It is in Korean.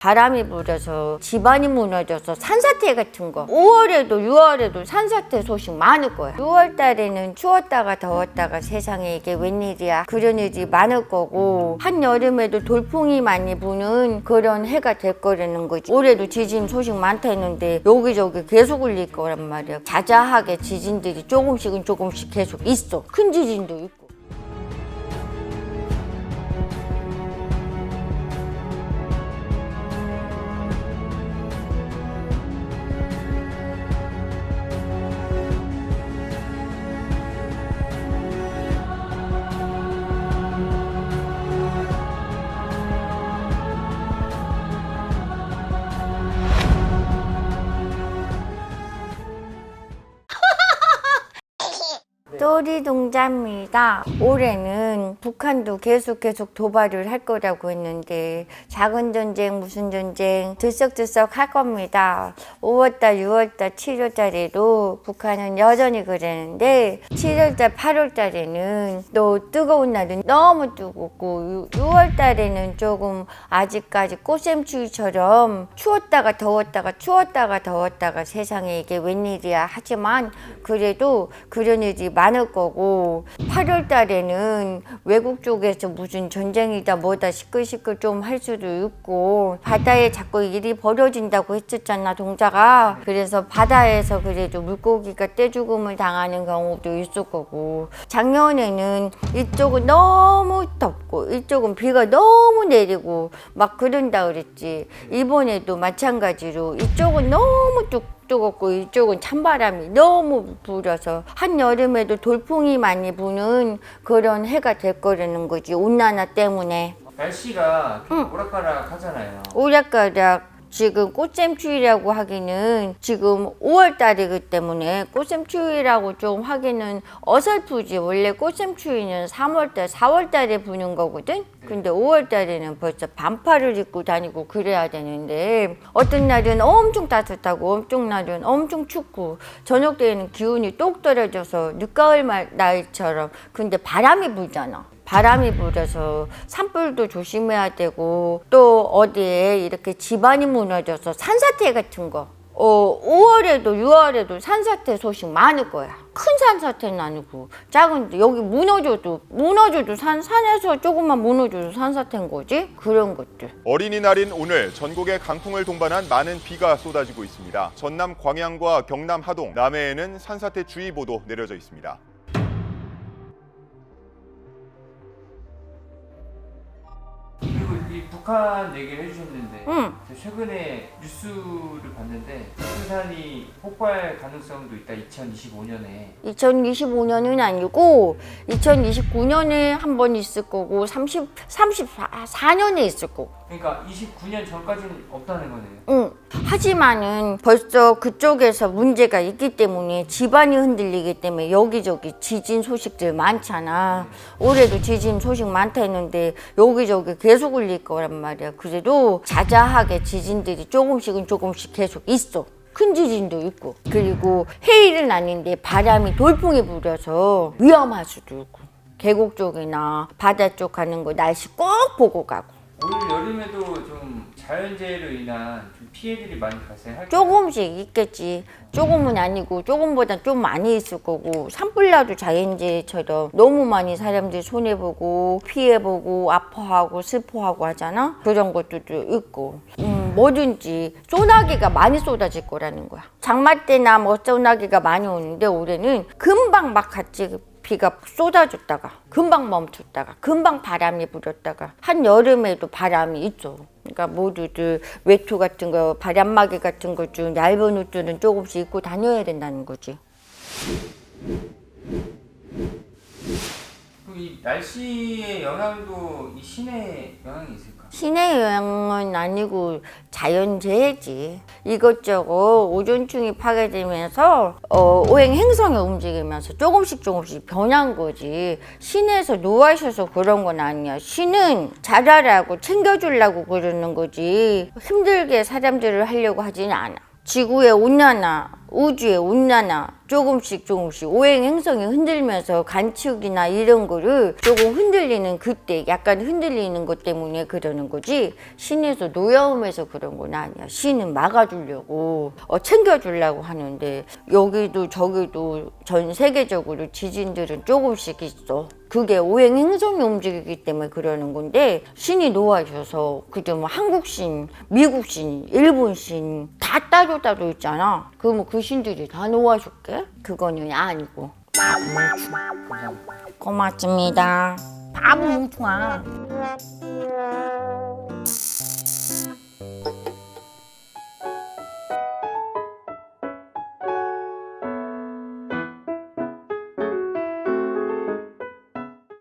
바람이 불어서 집안이 무너져서 산사태 같은 거. 5월에도 6월에도 산사태 소식 많을 거야. 6월 달에는 추웠다가 더웠다가 세상에 이게 웬일이야. 그런 일이 많을 거고. 한여름에도 돌풍이 많이 부는 그런 해가 될 거라는 거지. 올해도 지진 소식 많다 했는데 여기저기 계속 울릴 거란 말이야. 자자하게 지진들이 조금씩은 조금씩 계속 있어. 큰 지진도 있고 또리 동자입니다. 올해는 북한도 계속 계속 도발을 할 거라고 했는데 작은 전쟁 무슨 전쟁 들썩들썩 할 겁니다. 5월달, 6월달, 7월달에도 북한은 여전히 그랬는데 7월달, 8월달에는 또 뜨거운 날은 너무 뜨겁고 6월달에는 조금 아직까지 꽃샘추위처럼 추웠다가 더웠다가 추웠다가 더웠다가 세상에 이게 웬일이야 하지만 그래도 그런 일이 많을 거고 8월 달에는 외국 쪽에서 무슨 전쟁이다 뭐다 시끌시끌 좀 할 수도 있고 바다에 자꾸 일이 벌어진다고 했었잖아 동자가. 그래서 바다에서 그래도 물고기가 떼죽음을 당하는 경우도 있을 거고. 작년에는 이쪽은 너무 덥고 이쪽은 비가 너무 내리고 막 그런다 그랬지. 이번에도 마찬가지로 이쪽은 너무 뚝 뜨겁고 이쪽은 찬바람이 너무 불어서 한여름에도 돌풍이 많이 부는 그런 해가 될 거라는 거지 온난화 때문에. 날씨가 좀 오락가락 하잖아요. 오락가락 지금 꽃샘추위라고 하기는 지금 5월 달이기 때문에 꽃샘추위라고 좀 하기는 어설프지. 원래 꽃샘추위는 3월 달, 4월 달에 부는 거거든? 근데 5월 달에는 벌써 반팔을 입고 다니고 그래야 되는데 어떤 날은 엄청 따뜻하고 엄청 날은 엄청 춥고 저녁 때에는 기온이 똑 떨어져서 늦가을 말- 날처럼 근데 바람이 불잖아 바람이 불어서 산불도 조심해야 되고 또 어디에 이렇게 집안이 무너져서 산사태 같은 거 어, 5월에도 6월에도 산사태 소식 많을 거야. 큰 산사태는 아니고 작은 여기 무너져도 무너져도 산 산에서 조금만 무너져도 산사태인 거지 그런 것들. 어린이날인 오늘 전국에 강풍을 동반한 많은 비가 쏟아지고 있습니다. 전남 광양과 경남 하동, 남해에는 산사태 주의보도 내려져 있습니다. 이 북한 얘기를 해주셨는데 응. 최근에 뉴스를 봤는데 부산이 폭발 가능성도 있다 2025년에 2025년은 아니고 2029년에 한 번 있을 거고 30 34년에 있을 거고. 그러니까 29년 전까지는 없다는 거네요. 응. 하지만은 벌써 그쪽에서 문제가 있기 때문에 집안이 흔들리기 때문에 여기저기 지진 소식들 많잖아. 올해도 지진 소식 많다 했는데 여기저기 계속 울릴 거란 말이야. 그래도 자자하게 지진들이 조금씩은 조금씩 계속 있어. 큰 지진도 있고 그리고 해일은 아닌데 바람이 돌풍이 불어서 위험할 수도 있고 계곡 쪽이나 바다 쪽 가는 거 날씨 꼭 보고 가고 올 여름에도 좀 자연재해로 인한 좀 피해들이 많이 발생할 조금씩 있겠지. 조금은 아니고 조금보다 좀 많이 있을 거고 산불나도 자연재해처럼 너무 많이 사람들이 손해 보고 피해 보고 아파하고 슬퍼하고 하잖아. 그런 것들도 있고 음, 뭐든지 소나기가 많이 쏟아질 거라는 거야. 장마 때나 뭐 소나기가 많이 오는데 올해는 금방 막 같이 비가 쏟아졌다가 금방 멈췄다가 금방 바람이 불었다가 한 여름에도 바람이 있죠. 그러니까 모두들 외투 같은 거 바람막이 같은 거좀 얇은 옷들은 조금씩 입고 다녀야 된다는 거지. 그럼 이 날씨의 영향도 이 시내에 영향이 있을까? 신의 영향은 아니고 자연재해지. 이것저것 오존층이 파괴되면서 어, 오행 행성이 움직이면서 조금씩 조금씩 변한 거지. 신에서 노하셔서 그런 건 아니야. 신은 잘하라고 챙겨주려고 그러는 거지. 힘들게 사람들을 하려고 하지는 않아. 지구의 온난화, 우주의 온난화 조금씩 조금씩 오행 행성이 흔들면서 간축이나 이런 거를 조금 흔들리는 그때 약간 흔들리는 것 때문에 그러는 거지. 신에서 노여움에서 그런 건 아니야. 신은 막아주려고 어, 챙겨주려고 하는데 여기도 저기도 전 세계적으로 지진들은 조금씩 있어. 그게 오행 행성이 움직이기 때문에 그러는 건데 신이 놓아줘서 그죠 뭐 한국 신, 미국 신, 일본 신 다 따로 따로 있잖아. 그러면 그 신들이 다 놓아줄게? 그거는 아니고. 고맙습니다. 바보 뭉퉁아.